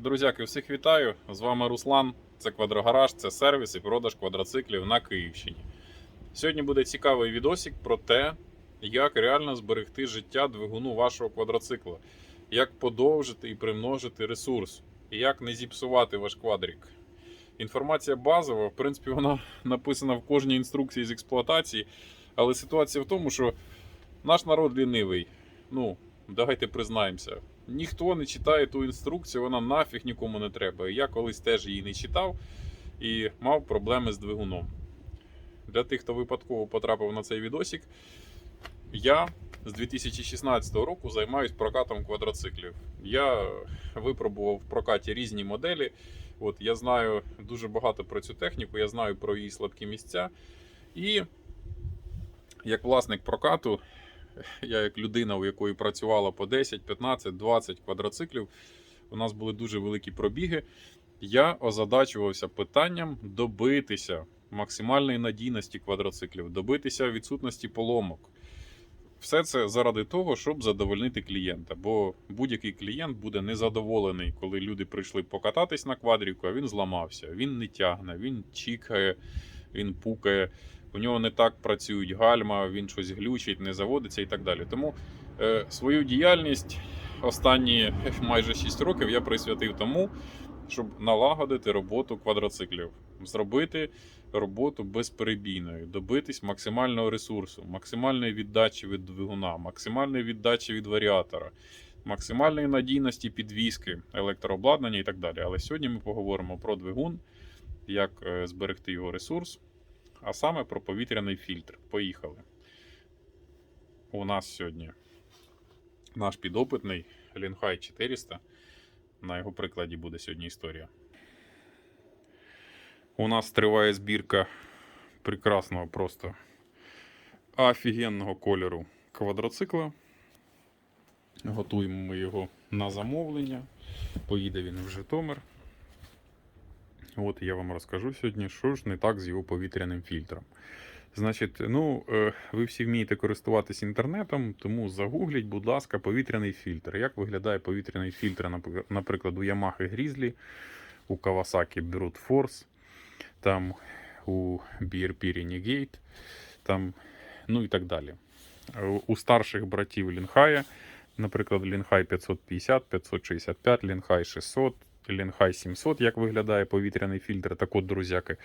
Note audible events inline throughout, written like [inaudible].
Друзяки, всіх вітаю! З вами Руслан. Це Квадрогараж, це сервіс і продаж квадроциклів на Київщині. Сьогодні буде цікавий відосик про те, як реально зберегти життя двигуну вашого квадроцикла, як подовжити і примножити ресурс, і як не зіпсувати ваш квадрик. Інформація базова, в принципі, вона написана в кожній інструкції з експлуатації, але ситуація в тому, що наш народ лінивий. Ну, давайте признаємося. Ніхто не читає ту інструкцію, вона нафіг нікому не треба. Я колись теж її не читав і мав проблеми з двигуном. Для тих, хто випадково потрапив на цей відосик, я з 2016 року займаюся прокатом квадроциклів. Я випробував в прокаті різні моделі. От, я знаю дуже багато про цю техніку, я знаю про її слабкі місця. І як власник прокату, я як людина, у якої працювала по 10, 15, 20 квадроциклів, у нас були дуже великі пробіги. Я озадачувався питанням добитися максимальної надійності квадроциклів, добитися відсутності поломок. Все це заради того, щоб задовольнити клієнта. Бо будь-який клієнт буде незадоволений, коли люди прийшли покататись на квадріку, а він зламався. Він не тягне, він чікає, він пукає у нього не так працюють гальма, він щось глючить, не заводиться і так далі. Тому е, свою діяльність останні майже 6 років я присвятив тому, щоб налагодити роботу квадроциклів, зробити роботу безперебійною, добитись максимального ресурсу, максимальної віддачі від двигуна, максимальної віддачі від варіатора. Максимальної надійності підвіски, електрообладнання і так далі. Але сьогодні ми поговоримо про двигун, як е, зберегти його ресурс, а саме про повітряний фільтр. Поїхали. У нас сьогодні наш підопитний Лінхай 400. На його прикладі буде сьогодні історія. У нас триває збірка прекрасного просто офігенного кольору квадроцикла. Готуємо ми його на замовлення. Поїде він в Житомир. От я вам розкажу сьогодні, що ж не так з його повітряним фільтром. Значить, ну, е, ви всі вмієте користуватись інтернетом, тому загугліть, будь ласка, повітряний фільтр. Як виглядає повітряний фільтр, наприклад, у Yamaha Grizzly, у Kawasaki Brute Force, там у BRP Renegade, там, ну і так далі. У старших братів Лінхая, наприклад, Лінхай 550, 565, Лінхай 600, Лінхай 700, як виглядає повітряний фільтр. Так от, друзяки,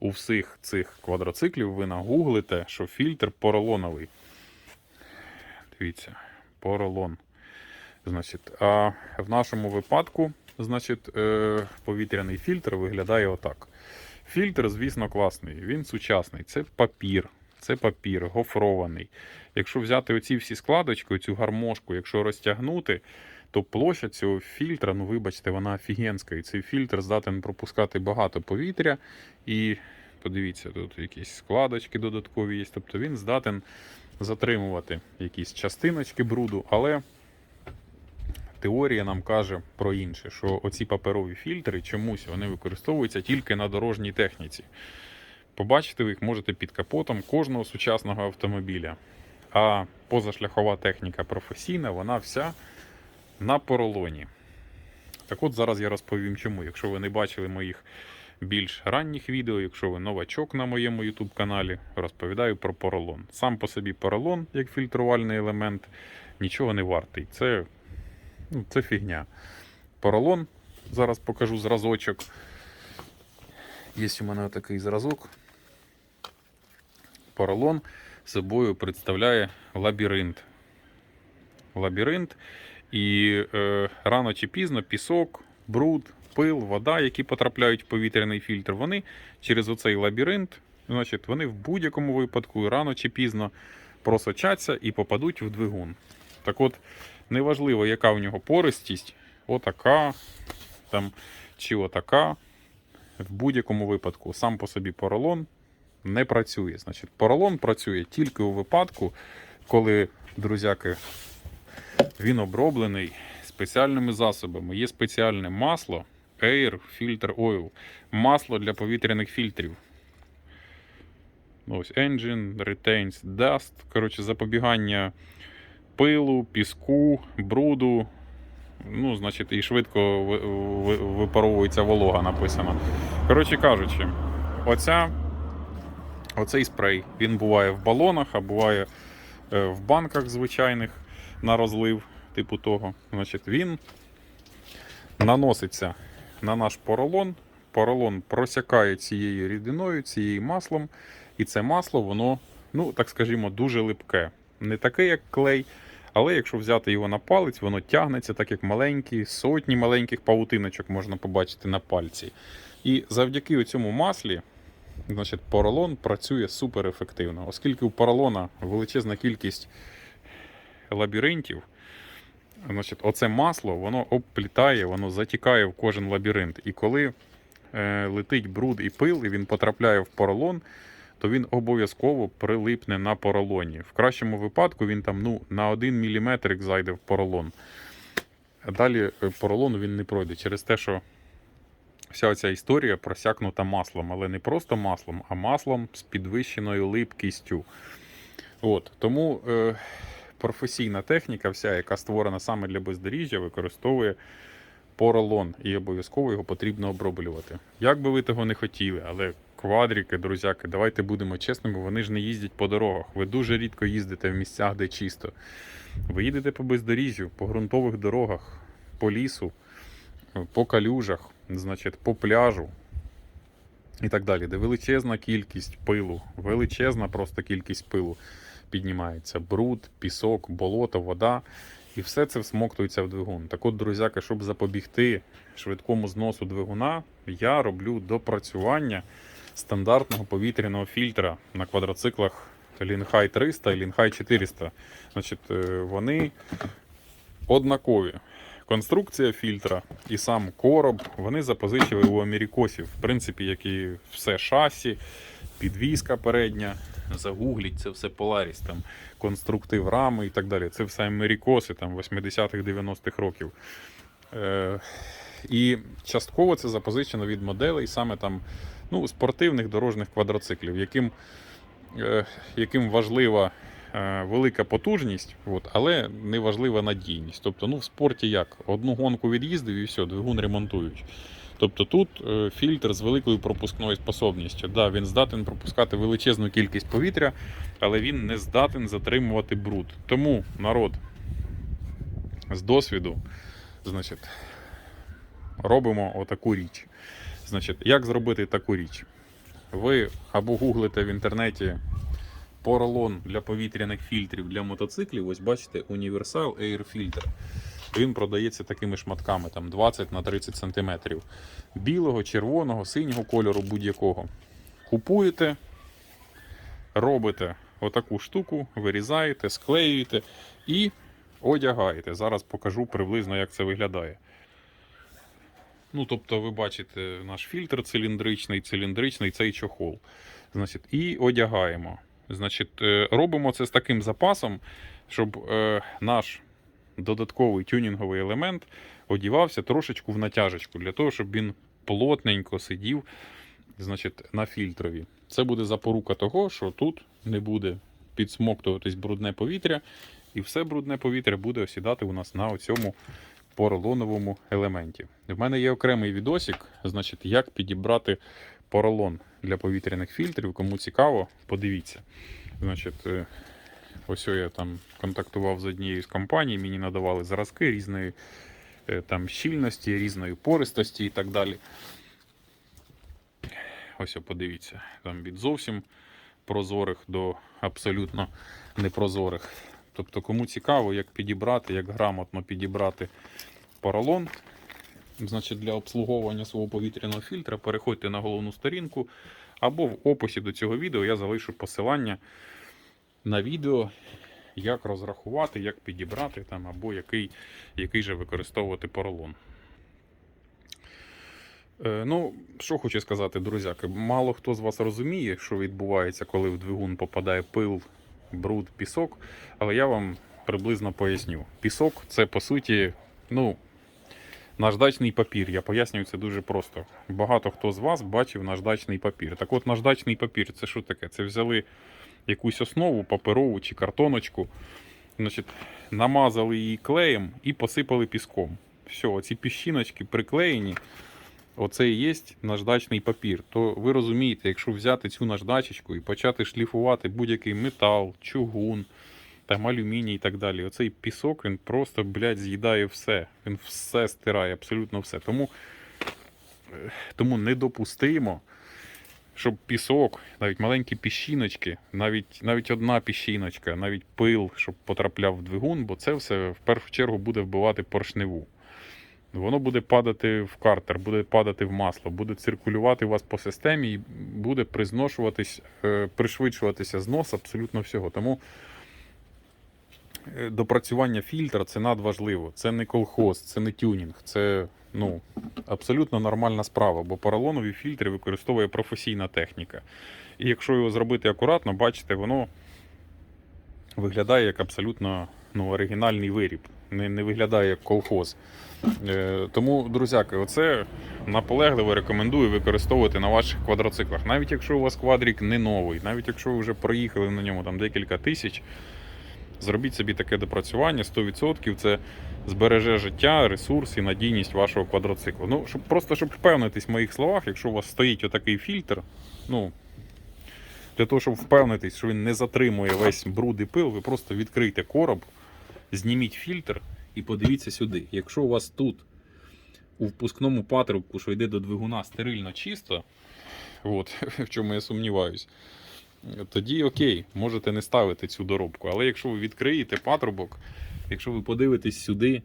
у всіх цих квадроциклів ви нагуглите, що фільтр поролоновий. Дивіться, поролон. Значить, а в нашому випадку, значить, е, повітряний фільтр виглядає отак. Фільтр, звісно, класний, він сучасний. Це папір, це папір, гофрований. Якщо взяти оці всі складочки, оцю гармошку, якщо розтягнути, то площа цього фільтра, ну вибачте, вона офігенська. І цей фільтр здатен пропускати багато повітря. І подивіться, тут якісь складочки додаткові є. Тобто він здатен затримувати якісь частиночки бруду, але теорія нам каже про інше, що оці паперові фільтри чомусь вони використовуються тільки на дорожній техніці. Побачити ви їх можете під капотом кожного сучасного автомобіля. А позашляхова техніка професійна, вона вся на поролоні. Так от зараз я розповім чому. Якщо ви не бачили моїх більш ранніх відео, якщо ви новачок на моєму YouTube каналі, розповідаю про поролон. Сам по собі поролон, як фільтрувальний елемент, нічого не вартий. Це, ну, це фігня. Поролон, зараз покажу зразочок. Є у мене такий зразок. Поролон собою представляє лабіринт. Лабіринт. І е, рано чи пізно пісок, бруд, пил, вода, які потрапляють в повітряний фільтр, вони через оцей лабіринт, значить, вони в будь-якому випадку рано чи пізно просочаться і попадуть в двигун. Так от, неважливо, яка у нього пористість, отака там, чи отака. В будь-якому випадку сам по собі поролон не працює. Значить, поролон працює тільки у випадку, коли, друзяки, він оброблений спеціальними засобами. Є спеціальне масло Air Filter Oil. Масло для повітряних фільтрів. Ось Engine, Retains Dust. Коротше, запобігання пилу, піску, бруду, Ну, значить, і швидко ви- ви- випаровується волога, написано. Коротше кажучи, оця, оцей спрей він буває в балонах, а буває е, в банках звичайних на розлив, типу того. Значить, він наноситься на наш поролон. Поролон просякає цією рідиною, цією маслом, і це масло, воно, ну так скажімо, дуже липке. Не таке, як клей, але якщо взяти його на палець, воно тягнеться, так як маленькі, сотні маленьких павутиночок можна побачити на пальці. І завдяки цьому маслі, значить, поролон працює супер ефективно, оскільки у поролона величезна кількість лабіринтів. Значить, оце масло воно обплітає, воно затікає в кожен лабіринт. І коли е, летить бруд і пил, і він потрапляє в поролон, то він обов'язково прилипне на поролоні. В кращому випадку він там ну, на 1 мм зайде в поролон. Далі е, поролону він не пройде через те, що вся ця історія просякнута маслом, але не просто маслом, а маслом з підвищеною липкістю. От, тому е, професійна техніка, вся, яка створена саме для бездоріжжя, використовує поролон і обов'язково його потрібно оброблювати. Як би ви того не хотіли, але квадрики, друзяки, давайте будемо чесними, вони ж не їздять по дорогах. Ви дуже рідко їздите в місцях, де чисто. Ви їдете по бездоріжжю, по ґрунтових дорогах, по лісу, по калюжах, значить, по пляжу. І так далі, де величезна кількість пилу, величезна просто кількість пилу піднімається. Бруд, пісок, болото, вода. І все це всмоктується в двигун. Так от, друзяки, щоб запобігти швидкому зносу двигуна, я роблю допрацювання стандартного повітряного фільтра на квадроциклах Лінхай 300 і Лінхай 400. Значить, е, вони однакові. Конструкція фільтра і сам короб вони запозичили у америкосів. В принципі, як і все шасі, підвізка передня. Загугліть це все Polaris, там конструктив рами і так далі. Це все америкоси там 80-х, 90-х років. Е, і частково це запозичено від моделей саме там ну, спортивних дорожніх квадроциклів, яким, е, яким важлива е, велика потужність, от, але не важлива надійність. Тобто, ну, в спорті як? Одну гонку від'їздив і все, двигун ремонтують. Тобто тут е, фільтр з великою пропускною способністю. Да, він здатен пропускати величезну кількість повітря, але він не здатен затримувати бруд. Тому народ з досвіду, значить, робимо отаку річ. Значить, як зробити таку річ? Ви або гуглите в інтернеті поролон для повітряних фільтрів для мотоциклів. Ось бачите, Universal Air Filter. Він продається такими шматками, там 20 на 30 см. Білого, червоного, синього кольору будь-якого. Купуєте, робите отаку штуку, вирізаєте, склеюєте і одягаєте. Зараз покажу приблизно, як це виглядає. Ну, тобто, ви бачите наш фільтр циліндричний, циліндричний цей чохол. Значить, і одягаємо. Значить, е, робимо це з таким запасом, щоб е, наш додатковий тюнінговий елемент одівався трошечку в натяжечку, для того, щоб він плотненько сидів значить, на фільтрові. Це буде запорука того, що тут не буде підсмоктуватись брудне повітря, і все брудне повітря буде осідати у нас на цьому поролоновому елементі. В мене є окремий відосик, значить, як підібрати поролон для повітряних фільтрів. Кому цікаво, подивіться. Значить, е, ось я там контактував з однією з компаній, мені надавали зразки різної е, там щільності, різної пористості і так далі. Ось о, подивіться, там від зовсім прозорих до абсолютно непрозорих. Тобто, кому цікаво, як підібрати, як грамотно підібрати поролон, значить для обслуговування свого повітряного фільтра, переходьте на головну сторінку, або в описі до цього відео я залишу посилання на відео, як розрахувати, як підібрати там, або який, який же використовувати поролон. Е, Ну, що хочу сказати, друзяки, мало хто з вас розуміє, що відбувається, коли в двигун попадає пил, бруд, пісок. Але я вам приблизно поясню. Пісок це по суті, ну, наждачний папір. Я пояснюю це дуже просто. Багато хто з вас бачив наждачний папір. Так от, наждачний папір це що таке? Це взяли якусь основу паперову чи картоночку, значить, намазали її клеєм і посипали піском. все, оці піщиночки приклеєні, оце і є наждачний папір. То ви розумієте, якщо взяти цю наждачечку і почати шліфувати будь-який метал, чугун, там алюміній і так далі. Оцей пісок він просто, блядь, з'їдає все. Він все стирає, абсолютно все. Тому, е, тому недопустимо, щоб пісок, навіть маленькі піщиночки, навіть, навіть одна піщиночка, навіть пил, щоб потрапляв в двигун, бо це все в першу чергу буде вбивати поршневу. Воно буде падати в картер, буде падати в масло, буде циркулювати у вас по системі і буде призношуватись, е, пришвидшуватися знос абсолютно всього. Тому е, допрацювання фільтра це надважливо. Це не колхоз, це не тюнінг, це ну, абсолютно нормальна справа, бо поролонові фільтри використовує професійна техніка. І якщо його зробити акуратно, бачите, воно виглядає як абсолютно ну, оригінальний виріб, не, не виглядає як колхоз. Е, тому, друзяки, оце наполегливо рекомендую використовувати на ваших квадроциклах. Навіть якщо у вас квадрік не новий, навіть якщо ви вже проїхали на ньому там декілька тисяч, зробіть собі таке допрацювання 100%. Це збереже життя, ресурс і надійність вашого квадроциклу. Ну, щоб, просто щоб впевнитись в моїх словах, якщо у вас стоїть отакий фільтр, ну. Для того, щоб впевнитись, що він не затримує весь бруд і пил, ви просто відкрийте короб, зніміть фільтр і подивіться сюди. Якщо у вас тут у впускному патрубку, що йде до двигуна, стерильно чисто, от, [laughs] в чому я сумніваюсь, тоді окей, можете не ставити цю доробку. Але якщо ви відкриєте патрубок, якщо ви подивитесь сюди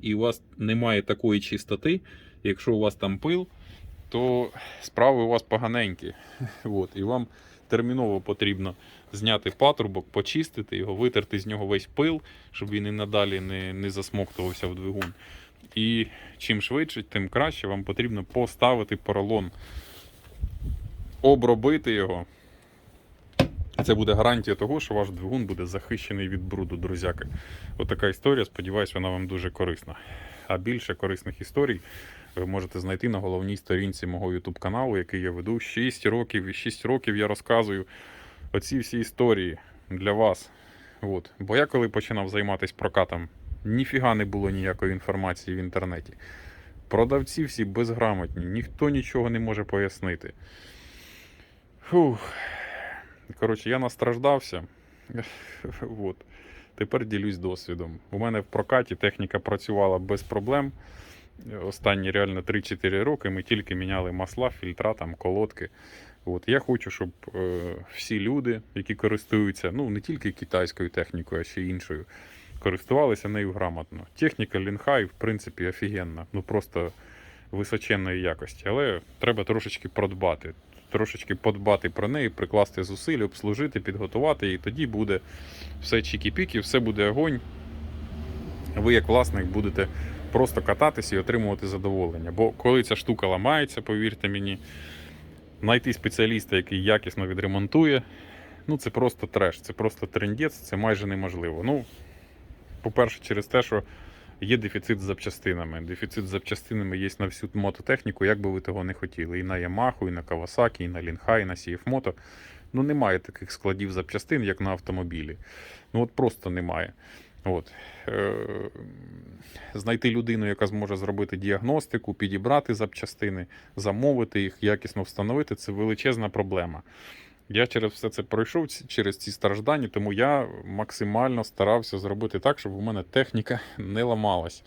і у вас немає такої чистоти, якщо у вас там пил, то справи у вас поганенькі. [laughs] От, і вам терміново потрібно зняти патрубок, почистити його, витерти з нього весь пил, щоб він і надалі не, не засмоктувався в двигун. І чим швидше, тим краще вам потрібно поставити поролон, обробити його. Це буде гарантія того, що ваш двигун буде захищений від бруду, друзяки. Отака історія. Сподіваюсь, вона вам дуже корисна. А більше корисних історій ви можете знайти на головній сторінці мого YouTube каналу, який я веду 6 років. І 6 років я розказую оці всі історії для вас. От. Бо я коли починав займатися прокатом, ніфіга не було ніякої інформації в інтернеті. Продавці всі безграмотні, ніхто нічого не може пояснити. Фух. Коротше, я настраждався. [laughs] От. Тепер ділюсь досвідом. У мене в прокаті техніка працювала без проблем. Останні реально 3-4 роки ми тільки міняли масла, фільтра, там, колодки. От. Я хочу, щоб е, всі люди, які користуються ну, не тільки китайською технікою, а ще й іншою, користувалися нею грамотно. Техніка Лінхай, в принципі, офігенна, ну просто височенної якості. Але треба трошечки продбати. Трошечки подбати про неї, прикласти зусиль, обслужити, підготувати, і тоді буде все чікі-пікі, все буде огонь. Ви, як власник, будете просто кататися і отримувати задоволення. Бо коли ця штука ламається, повірте мені, знайти спеціаліста, який якісно відремонтує, ну це просто треш, це просто трендець, це майже неможливо. Ну, по-перше, через те, що є дефіцит з запчастинами. Дефіцит з запчастинами є на всю мототехніку, як би ви того не хотіли. І на Yamaha, і на Kawasaki, і на Linha, і на Moto. Ну, немає таких складів запчастин, як на автомобілі. Ну, от просто немає. От. Е, знайти людину, яка зможе зробити діагностику, підібрати запчастини, замовити їх, якісно встановити це величезна проблема. Я через все це пройшов через ці страждання, тому я максимально старався зробити так, щоб у мене техніка [laughs] не ламалась,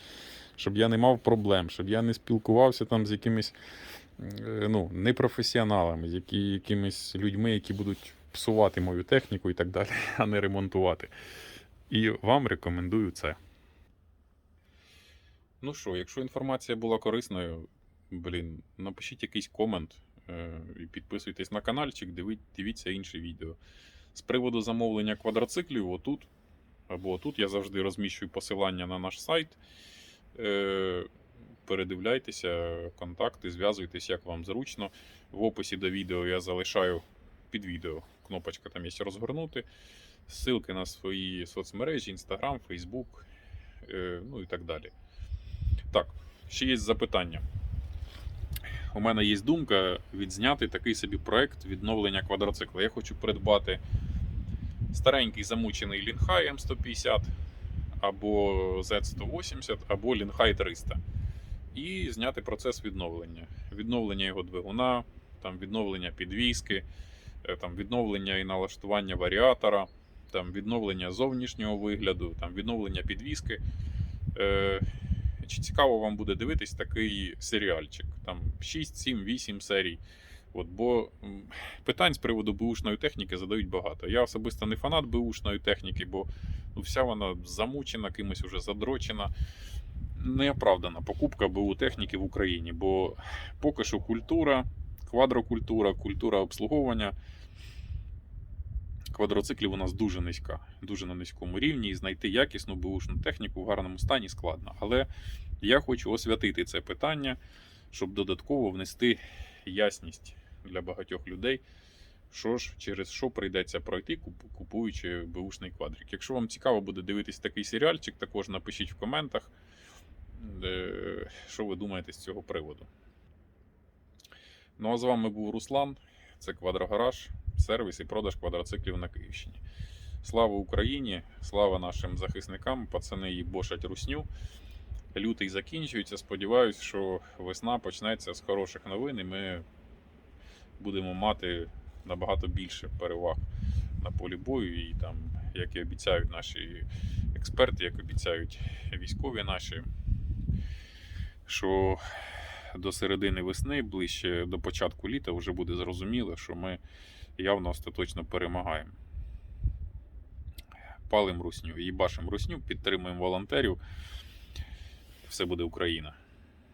щоб я не мав проблем, щоб я не спілкувався там з якимись е, ну, непрофесіоналами, з які, якимись людьми, які будуть псувати мою техніку і так далі, [laughs] а не ремонтувати. І вам рекомендую це. Ну що, якщо інформація була корисною, блін, напишіть якийсь комент і підписуйтесь на каналчик, дивіться інші відео. З приводу замовлення квадроциклів, отут або отут я завжди розміщую посилання на наш сайт. Е, передивляйтеся, контакти, зв'язуйтесь, як вам зручно. В описі до відео я залишаю під відео. Кнопочка там є розгорнути. Ссылки на свої соцмережі, Instagram, Facebook, е, ну і так далі. Так, ще є запитання. У мене є думка відзняти такий собі проект відновлення квадроцикла. Я хочу придбати старенький замучений Лінхай М150 або Z180, або Лінхай 300. І зняти процес відновлення. Відновлення його двигуна, там, відновлення підвіски, е, там, відновлення і налаштування варіатора, там, відновлення зовнішнього вигляду, там, відновлення підвіски. Чи цікаво вам буде дивитись такий серіальчик? Там 6, 7, 8 серій. От, бо питань з приводу бушної техніки задають багато. Я особисто не фанат бушної техніки, бо ну, вся вона замучена, кимось уже задрочена. Неоправдана покупка БУ техніки в Україні, бо поки що культура, квадрокультура, культура обслуговування квадроциклів у нас дуже низька, дуже на низькому рівні, і знайти якісну бушну техніку в гарному стані складно. Але я хочу освятити це питання, щоб додатково внести ясність для багатьох людей, що ж через що прийдеться пройти, купуючи бушний квадрик. Якщо вам цікаво буде дивитись такий серіальчик, також напишіть в коментах, е, що ви думаєте з цього приводу. Ну а з вами був Руслан. Це Квадрогараж, сервіс і продаж квадроциклів на Київщині. Слава Україні! Слава нашим захисникам! Пацани їбошать русню. Лютий закінчується. Сподіваюсь, що весна почнеться з хороших новин, і ми будемо мати набагато більше переваг на полі бою. І там, як і обіцяють наші експерти, як обіцяють військові наші, що до середини весни, ближче до початку літа, вже буде зрозуміло, що ми явно остаточно перемагаємо. Палим русню, їбашим русню, підтримуємо волонтерів. Все буде Україна.